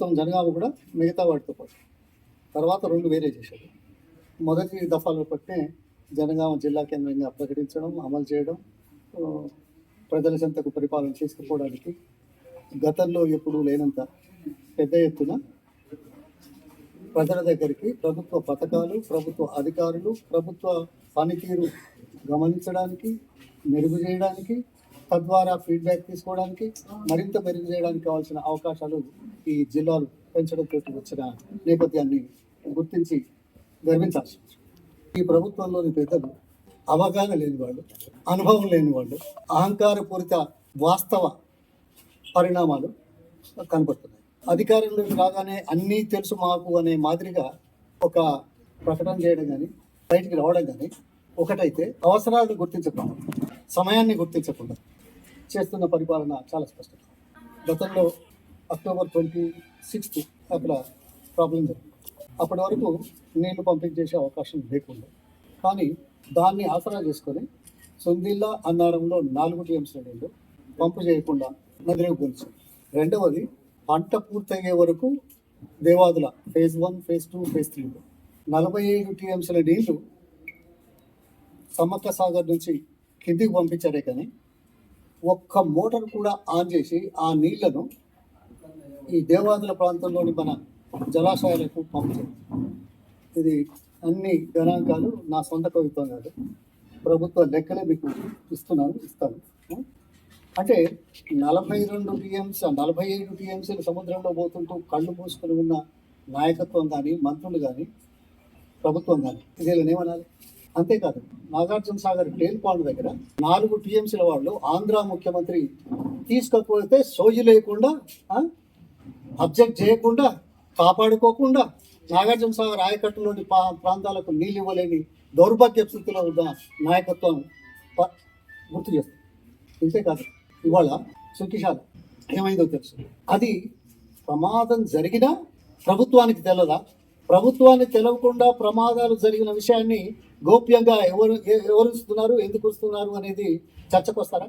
మొత్తం జనగామ కూడా మిగతా వాటితో పాటు. తర్వాత రెండు వేరే చేశారు. మొదటి దఫాలో పట్టే జనగామ జిల్లా కేంద్రంగా ప్రకటించడం అమలు చేయడం ప్రజల చెంతకు పరిపాలన చేసుకుపోవడానికి గతంలో ఎప్పుడూ లేనంత పెద్ద ఎత్తున ప్రజల దగ్గరికి ప్రభుత్వ పథకాలు ప్రభుత్వ అధికారులు ప్రభుత్వ పనితీరు గమనించడానికి మెరుగు చేయడానికి తద్వారా ఫీడ్బ్యాక్ తీసుకోవడానికి మరింత మెరుగు చేయడానికి కావాల్సిన అవకాశాలు ఈ జిల్లాలు పెంచడం వచ్చిన నేపథ్యాన్ని గుర్తించి గర్వించాల్సి ఈ ప్రభుత్వంలోని పెద్దలు అవగాహన లేని వాళ్ళు అనుభవం లేని వాళ్ళు అహంకారపూరిత వాస్తవ పరిణామాలు కనబడుతున్నాయి అధికారంలోకి రాగానే అన్నీ తెలుసు మాకు అనే మాదిరిగా ఒక ప్రకటన చేయడం కానీ బయటికి రావడం కానీ ఒకటైతే అవసరాలను గుర్తించకుండా సమయాన్ని గుర్తించకుండా చేస్తున్న పరిపాలన చాలా స్పష్టం. గతంలో అక్టోబర్ ట్వంటీ సిక్స్త్ అక్కడ ప్రాబ్లం జరిగింది. అప్పటి వరకు నీళ్ళు పంపించేసే అవకాశం లేకుండా. కానీ దాన్ని ఆసరా చేసుకొని సొందిల్లా అన్నారంలో నాలుగు టీఎంసీ నీళ్ళు పంపు చేయకుండా నదిలోకి పోల్చారు. రెండవది పంట పూర్తయ్యే వరకు Devadula phase one phase two phase త్రీలో నలభై ఐదు టీఎంసీల నీళ్ళు సమ్మక్క సాగర్ నుంచి కిందికి పంపించారే కానీ ఒక్క మోటార్ కూడా ఆన్ చేసి ఆ నీళ్ళను ఈ దేవాదుల ప్రాంతంలోని మన జలాశయాలకు పంపించారు. ఇది అన్ని గణాంకాలు నా సొంత కవిత్వం కాదు. ప్రభుత్వ లెక్కలే మీకు ఇస్తున్నాను ఇస్తాను. అంటే నలభై రెండు టీఎంసీ నలభై ఐదు టీఎంసీలు సముద్రంలో పోతుంటూ కళ్ళు మూసుకొని ఉన్న నాయకత్వం కానీ మంత్రులు కానీ ప్రభుత్వం కానీ ఇది ఏమనాలి? అంతేకాదు నాగార్జున సాగర్ టేల్ దగ్గర నాలుగు టీఎంసీల వాళ్ళు ఆంధ్ర ముఖ్యమంత్రి తీసుకపోతే సోజు లేకుండా అబ్జెక్ట్ చేయకుండా కాపాడుకోకుండా నాగార్జున సాగర్ ఆయకట్టులోని పా ప్రాంతాలకు నీళ్ళు ఇవ్వలేని దౌర్భాగ్య స్థితిలో ఉన్న నాయకత్వం గుర్తు చేస్తుంది ఇంతేకాదు ఇవాళ సుఖిశాల ఏమైందో తెలుసు. అది ప్రమాదం జరిగినా ప్రభుత్వానికి తెలదా? ప్రభుత్వానికి తెలవకుండా ప్రమాదాలు జరిగిన విషయాన్ని గోప్యంగా ఎవరు ఎ- ఎవరు ఇస్తున్నారు ఎందుకు ఇస్తున్నారు అనేది చర్చకు వస్తారా?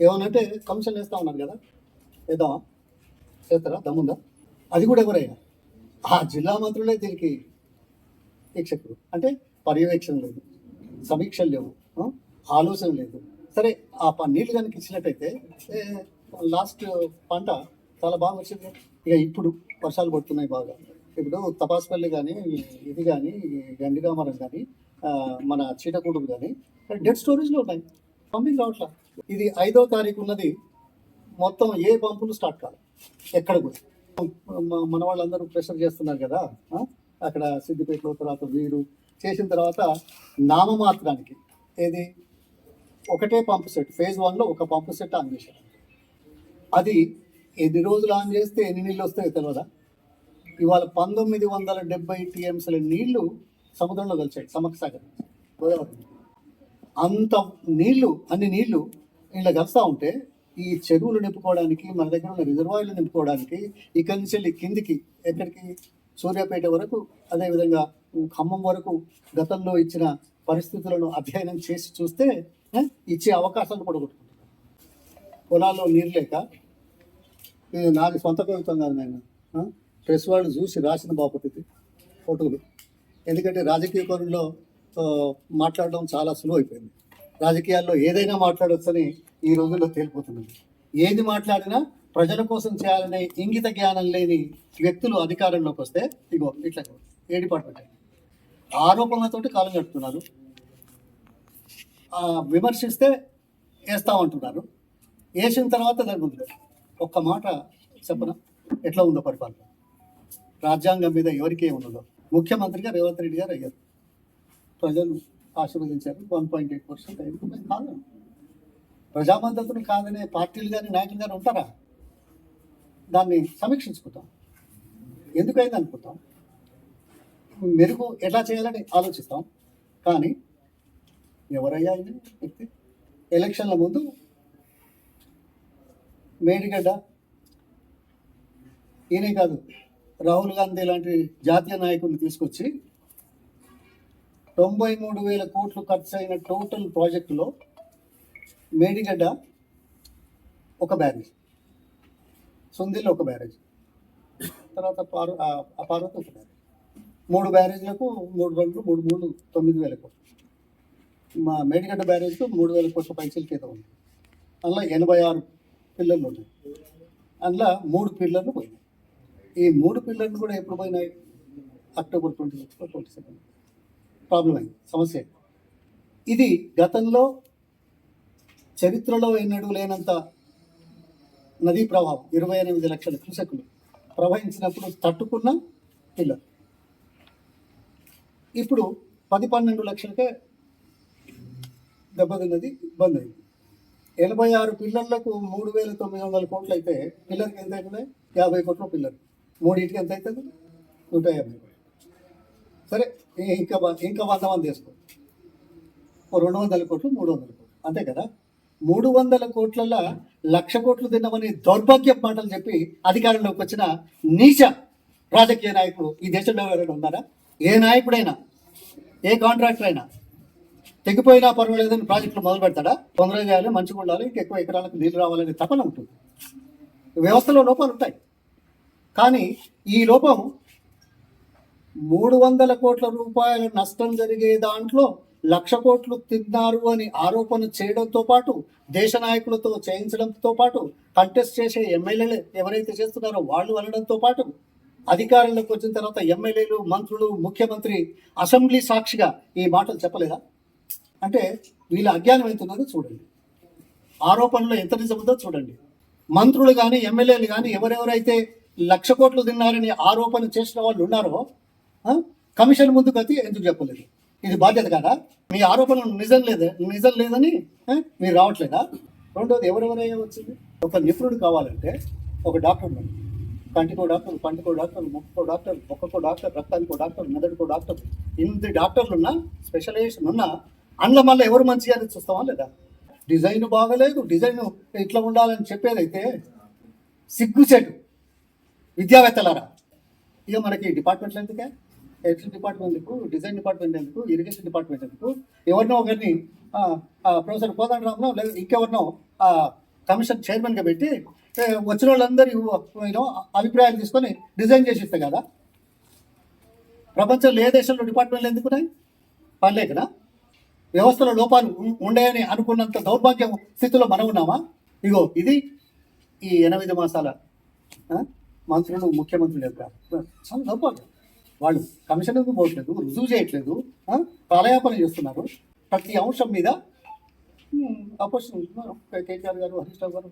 ఏమనంటే కమిషన్ వేస్తా ఉన్నాను కదా. వేద్దామా? చేస్తారా? దమ్ముందా? అది కూడా ఎవరైనా? ఆ జిల్లా మంత్రులే దీనికి వీక్షకులు. అంటే పర్యవేక్షణ లేదు సమీక్షలు లేవు ఆలోచన లేదు. సరే ఆ ప- నీళ్ళు కనుక ఇచ్చినట్టయితే లాస్ట్ పంట చాలా బాగా వచ్చింది. ఇక ఇప్పుడు వర్షాలు పడుతున్నాయి బాగా. ఇప్పుడు తపాసుపల్లి కానీ ఇది కానీ గండిరామరం కానీ మన చీటకూడులు కానీ డెడ్ స్టోరేజ్లో ఉన్నాయి పంపింగ్ రావట్లా. ఇది ఐదో తారీఖు ఉన్నది. మొత్తం ఏ పంపులు స్టార్ట్ కాదు ఎక్కడ కూడా. మన వాళ్ళందరూ ప్రెషర్ చేస్తున్నారు కదా అక్కడ సిద్దిపేటలో తర్వాత వీరు చేసిన తర్వాత నామమాత్రానికి ఏది? ఒకటే పంపు సెట్. ఫేజ్ వన్లో ఒక పంపు సెట్ ఆన్ చేశారు. అది ఎన్ని రోజులు ఆన్ చేస్తే ఎన్ని నీళ్ళు వస్తాయో తెలియదా ఇవాళ పంతొమ్మిది వందల డెబ్బై టీఎంసీల నీళ్ళు సముద్రంలో కలిసాయి సమక్ సాగర్ గోదావరి అంత నీళ్ళు అన్ని నీళ్ళు ఇలా కలుస్తూ ఉంటే ఈ చెరువులు నింపుకోవడానికి మన దగ్గర ఉన్న రిజర్వాయర్లు నింపుకోవడానికి ఇక్కడి నుంచి వెళ్ళి కిందికి ఎక్కడికి? సూర్యాపేట వరకు అదేవిధంగా ఖమ్మం వరకు గతంలో ఇచ్చిన పరిస్థితులను అధ్యయనం చేసి చూస్తే ఇచ్చే అవకాశాలు కూడా కొట్టుకుంటున్నారు పొలాల్లో నీరు లేక నాది సొంత కవితం కాదు నేను ప్రెస్ వాళ్ళు చూసి రాసిన బాపతిది ఫోటోలు. ఎందుకంటే రాజకీయ కోణంలో మాట్లాడడం చాలా సులువు అయిపోయింది. రాజకీయాల్లో ఏదైనా మాట్లాడవచ్చని ఈ రోజుల్లో తేలిపోతున్నది. ఏది మాట్లాడినా ప్రజల కోసం చేయాలనే ఇంగిత జ్ఞానం లేని వ్యక్తులు అధికారంలోకి వస్తే ఇగో ఇట్లా ఏ డిపార్ట్మెంట్ ఆరోపణలతోటి కాలం గడుపుతున్నారు. విమర్శిస్తే వేస్తామంటున్నారు వేసిన తర్వాత జరుగుతుంది ఒక్క మాట చెప్పన? ఎట్లా ఉందో పరిపాలన? రాజ్యాంగం మీద ఎవరికి ఉన్నదో ముఖ్యమంత్రిగా రేవంత్ రెడ్డి గారు అయ్యారు. ప్రజలు ఆశీర్వదించారు. వన్ పాయింట్ ఎయిట్ పర్సెంట్ అయింది కాదు. ప్రజామద్దతును కాదనే పార్టీలు కానీ నాయకులు కానీ ఉంటారా? దాన్ని సమీక్షించుకుంటాం. ఎందుకైంది అనుకుంటాం? మెరుగు ఎట్లా చేయాలని ఆలోచిస్తాం. కానీ ఎవరయ్యా ఇది వ్యక్తి? ఎలక్షన్ల ముందు మేడిగడ్డ ఈయనే కాదు రాహుల్ గాంధీ లాంటి జాతీయ నాయకుడిని తీసుకొచ్చి తొంభై మూడు వేల కోట్లు ఖర్చు అయిన టోటల్ ప్రాజెక్టులో మేడిగడ్డ ఒక బ్యారేజ్ సుందిల్ ఒక బ్యారేజ్ తర్వాత పారు ఆ, ఒక బ్యారేజ్. మూడు బ్యారేజ్లకు మూడు రెండు మూడు మూడు తొమ్మిది వేల కోట్లు. మా మేడిగడ్డ బ్యారేజ్కు మూడు వేల కోట్ల పైసలు కింద ఉంది. అందులో ఎనభై ఆరు పిల్లర్లు ఉన్నాయి. అందులో మూడు పిల్లర్లు పోయినాయి. ఈ మూడు పిల్లర్లు కూడా ఎప్పుడు పోయినాయి? October twenty six twenty seven. Problem అయింది. సమస్య ఇది గతంలో చరిత్రలో ఎన్నడూ లేనంత నదీ ప్రవాహం ఇరవై ఎనిమిది లక్షల కృషకులు ప్రవహించినప్పుడు తట్టుకున్న పిల్లలు. ఇప్పుడు పది పన్నెండు లక్షలకే దెబ్బతిన్నది బంద్ అయింది. ఎనభై ఆరు పిల్లర్లకు మూడు వేల తొమ్మిది వందల కోట్లు అయితే పిల్లర్కి ఎంత అయిపోయినాయి యాభై కోట్ల పిల్లలు. మూడింటికి ఎంత అవుతుంది? నూట యాభై సరే ఇంకా ఇంకా వంద మంది వేసుకో. రెండు వందల కోట్లు మూడు వందల కోట్లు. అంతే కదా? మూడు వందల కోట్లలో లక్ష కోట్లు తిన్నామని దౌర్భాగ్య మాటలు చెప్పి అధికారంలోకి వచ్చిన నీచ రాజకీయ నాయకుడు ఈ దేశంలో ఎవరైనా ఉన్నారా? ఏ నాయకుడైనా? ఏ కాంట్రాక్టర్ అయినా? తెగిపోయినా పర్వాలేదని ప్రాజెక్టులు మొదలు పెడతాడా? తొందరగా చేయాలి మంచిగా ఉండాలి ఇంకెక్కువ ఎకరాలకు నీళ్ళు రావాలనే తపన ఉంటుంది. వ్యవస్థలో లోపాలు ఉంటాయి. కానీ ఈ లోపం మూడు వందల కోట్ల రూపాయల నష్టం జరిగే దాంట్లో లక్ష కోట్లు తిన్నారు అని ఆరోపణ చేయడంతో పాటు దేశ నాయకులతో చేయించడంతో పాటు కంటెస్ట్ చేసే ఎమ్మెల్యేలు ఎవరైతే చేస్తున్నారో వాళ్ళు అనడంతో పాటు అధికారంలోకి వచ్చిన తర్వాత ఎమ్మెల్యేలు మంత్రులు ముఖ్యమంత్రి అసెంబ్లీ సాక్షిగా ఈ మాటలు చెప్పలేదా? అంటే వీళ్ళ అజ్ఞానం ఎంతున్నదో చూడండి. ఆరోపణలో ఎంత నిజముందో చూడండి. మంత్రులు కానీ ఎమ్మెల్యేలు కానీ ఎవరెవరైతే లక్ష కోట్లు తిన్నారని ఆరోపణ చేసిన వాళ్ళు ఉన్నారో కమిషన్ ముందు గతి ఎందుకు చెప్పలేదు? ఇది బాధ్యత కదా? మీ ఆరోపణ నిజం లేదు నిజం లేదని మీరు రావట్లేదా? రెండోది ఎవరెవరైనా వచ్చింది? ఒక నిపుణుడు కావాలంటే ఒక డాక్టర్ ఉన్నాడు కంటికో డాక్టర్ పంటికో డాక్టర్ ముక్కో డాక్టర్ ఒక్కకో డాక్టర్ రక్తానికో డాక్టర్ మెదడుకో డాక్టర్ ఇన్ని డాక్టర్లు ఉన్నా స్పెషలైజేషన్ ఉన్నా అందులో మళ్ళీ ఎవరు మంచిగా అని చూస్తామా లేదా? డిజైన్ బాగలేదు డిజైన్ ఇట్లా ఉండాలని చెప్పేదైతే సిగ్గుచెట్టు విద్యావేత్తలారా? ఇక మనకి డిపార్ట్మెంట్లు ఎందుకే? ఎలక్ట్రిక్ డిపార్ట్మెంట్ ఎందుకు? డిజైన్ డిపార్ట్మెంట్ ఎందుకు? ఇరిగేషన్ డిపార్ట్మెంట్ ఎందుకు? ఎవరినో ఒకరిని ఆ, ప్రొఫెసర్ కోదండ రామరావు లేదా ఇంకెవరినో కమిషన్ చైర్మన్గా పెట్టి వచ్చిన వాళ్ళందరి అభిప్రాయాలు తీసుకొని డిజైన్ చేసి ఇస్తే కదా? ప్రపంచంలో ఏ దేశంలో డిపార్ట్మెంట్లు ఎందుకున్నాయి? పనిలేకనా వ్యవస్థలో లోపాలు ఉండేయని అనుకున్నంత దౌర్భాగ్యం స్థితిలో మనం ఉన్నామా? ఇగో ఇది ఈ ఎనిమిది మాసాల మంత్రులు ముఖ్యమంత్రులు యొక్క చాలా దౌర్భాగ్యం వాళ్ళు కమిషన్కు పోవట్లేదు రుజువు చేయట్లేదు ఆ, కాలయాపన చేస్తున్నారు. ప్రతి అంశం మీద అపోజిషన్ కేటీఆర్ గారు హరీష్ రావు గారు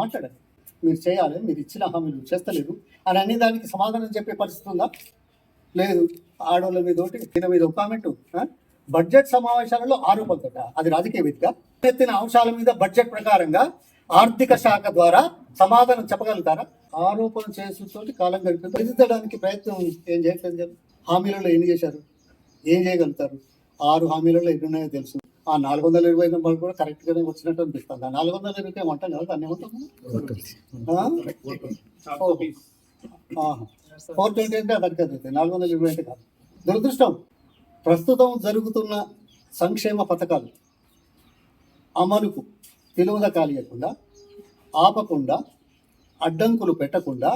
మాట్లాడారు. మీరు చేయాలి మీరు ఇచ్చిన హామీలు చేస్తలేదు అని అన్ని దానికి సమాధానం చెప్పే పరిస్థితి ఉందా? లేదు. ఆడవాళ్ళ మీద ఒకటి దీని మీద ఒక కామెంట్. బడ్జెట్ సమావేశాలలో ఆరోపణతోట అది రాజకీయ వేదిక. ఎత్తిన అంశాల మీద బడ్జెట్ ప్రకారంగా ఆర్థిక శాఖ ద్వారా సమాధానం చెప్పగలుగుతారా? ఆరోపణ చేసుతోటి కాలం గడిపి ఎదిరించడానికి ప్రయత్నం ఏం చేయట్లేదు కదా. హామీలలో ఏం చేశారు? ఏం చేయగలుగుతారు? ఆరు హామీలలో ఎన్ని ఉన్నాయో తెలుసు. ఆ నాలుగు వందల ఇరవై నెంబర్ కూడా కరెక్ట్ గానే వచ్చినట్టు అనిపిస్తుంది. ఆ నాలుగు వందల ఇరవై ఏమంటాం కదా దాన్ని ఏమంటాం ఫోర్ ట్వంటీ అంటే అదర్ కదా నాలుగు వందల ఇరవై అంటే కాదు. దురదృష్టం. ప్రస్తుతం జరుగుతున్న సంక్షేమ పథకాలు అమలుకు తిలువద కాలియకుండా ఆపకుండా అడ్డంకులు పెట్టకుండా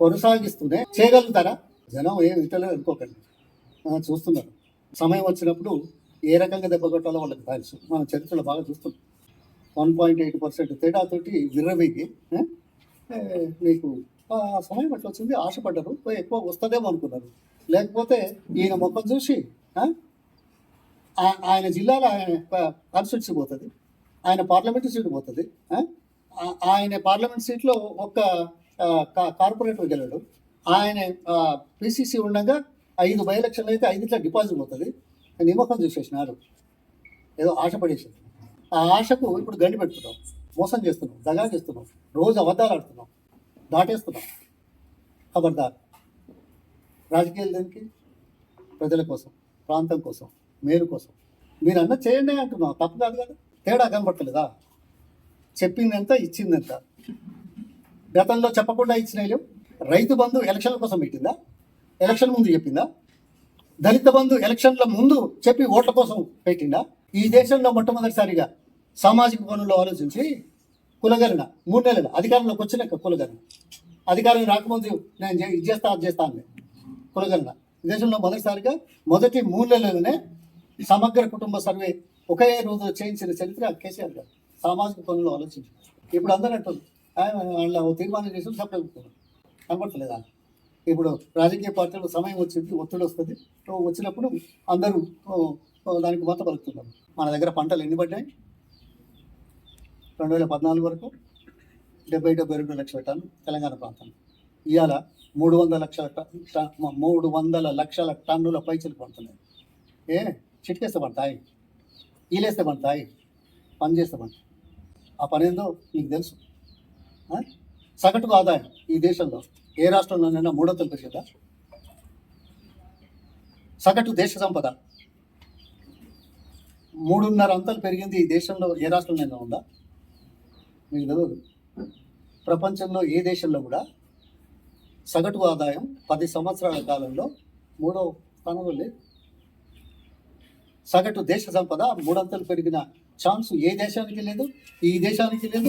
కొనసాగిస్తూనే చేయగలుగుతారా? జనం ఏం ఇతరులు అనుకోకండి చూస్తున్నారు. సమయం వచ్చినప్పుడు ఏ రకంగా దెబ్బ కొట్టాలో వాళ్ళకి తెలుసు. మన చరిత్రలో బాగా చూస్తున్నాం. వన్ పాయింట్ ఎయిట్ పర్సెంట్ తేడాతోటి విర్రవీగి మీకు ఆ సమయం అట్లా వచ్చింది? ఆశపడ్డారు. పోయి ఎక్కువ వస్తుందేమో అనుకున్నారు. లేకపోతే ఈయన మొక్కలు చూసి ఆయన జిల్లాలో ఆయన కాన్స్టిట్యూన్సీ పోతుంది ఆయన పార్లమెంట్ సీటు పోతుంది. ఆయన పార్లమెంట్ సీట్లో ఒక్క కా- కార్పొరేటర్ గెలడు. ఆయన పిసిసి ఉండగా ఐదు బై ఎలక్షన్లు అయితే ఐదిట్లో డిపాజిట్ పోతుంది. నిమ్మకం చూసేసినారు ఏదో ఆశ పడేసింది. ఆ ఆశకు ఇప్పుడు గండి పెడుతున్నాం. మోసం చేస్తున్నాం. దగా చేస్తున్నాం. రోజు అబద్ధాలు ఆడుతున్నాం. దాటేస్తున్నాం. ఖబర్దార్ రాజకీయాలు దానికి? ప్రజల కోసం ప్రాంతం కోసం మేలు కోసం. మీరు అన్న చేయండి అంటున్నాం. తప్పు కాదు కదా. తేడా కనబడతలేదా చెప్పిందెంత ఇచ్చిందంత గతంలో చెప్పకుండా ఇచ్చిన రైతు బంధు ఎలక్షన్ల కోసం పెట్టిందా? ఎలక్షన్ ముందు చెప్పిందా? దళిత బంధు ఎలక్షన్ల ముందు చెప్పి ఓట్ల కోసం పెట్టిందా? ఈ దేశంలో మొట్టమొదటిసారిగా సామాజిక పనుల్లో ఆలోచించి కులగరణ మూడు నెలలు అధికారంలోకి వచ్చినాక కులగరణ అధికారం రాకముందు నేను ఇది చేస్తా అది చేస్తా అని కులగలన దేశంలో మొదటిసారిగా మొదటి మూడు నెలలోనే సమగ్ర కుటుంబ సర్వే ఒకే రోజు చేయించిన చరిత్ర కేసీఆర్ గారు సామాజిక పనులు ఆలోచించి ఇప్పుడు అందరూ అంటారు ఆయన వాళ్ళ తీర్మానం చేసి సపరేట్ కనపడతలేదా ఇప్పుడు రాజకీయ పార్టీలు సమయం వచ్చింది ఒత్తిడి వస్తుంది. వచ్చినప్పుడు అందరూ దానికి మత పలుకుతున్నారు మన దగ్గర పంటలు ఎన్ని పడ్డాయి? రెండు వేల పద్నాలుగు వరకు డెబ్బై డెబ్బై రెండు లక్షల టన్ను తెలంగాణ ప్రాంతం ఇవాళ మూడు వందల లక్షల టన్- మూడు వందల లక్షల టన్నుల పైచలు పడుతున్నాయి. ఏ? చిట్కేస్తే పడతాయి. ఈలేస్తే తాగి పని చేస్తే ఆ పని ఏందో నీకు తెలుసు. సగటు ఆదాయం ఈ దేశంలో ఏ రాష్ట్రంలోనైనా మూడొంతులు పెరిగిందా? సగటు దేశ సంపద. మూడున్నర అంతలు పెరిగింది ఈ దేశంలో ఏ రాష్ట్రంలోనైనా ఉందా? మీకు తెలియదు ప్రపంచంలో ఏ దేశంలో కూడా సగటు ఆదాయం పది సంవత్సరాల కాలంలో మూడో స్థానంలో లేదు. సగటు దేశ సంపద మూడంతలు పెరిగిన ఛాన్స్ ఏ దేశానికి లేదు ఈ దేశానికి లేదు.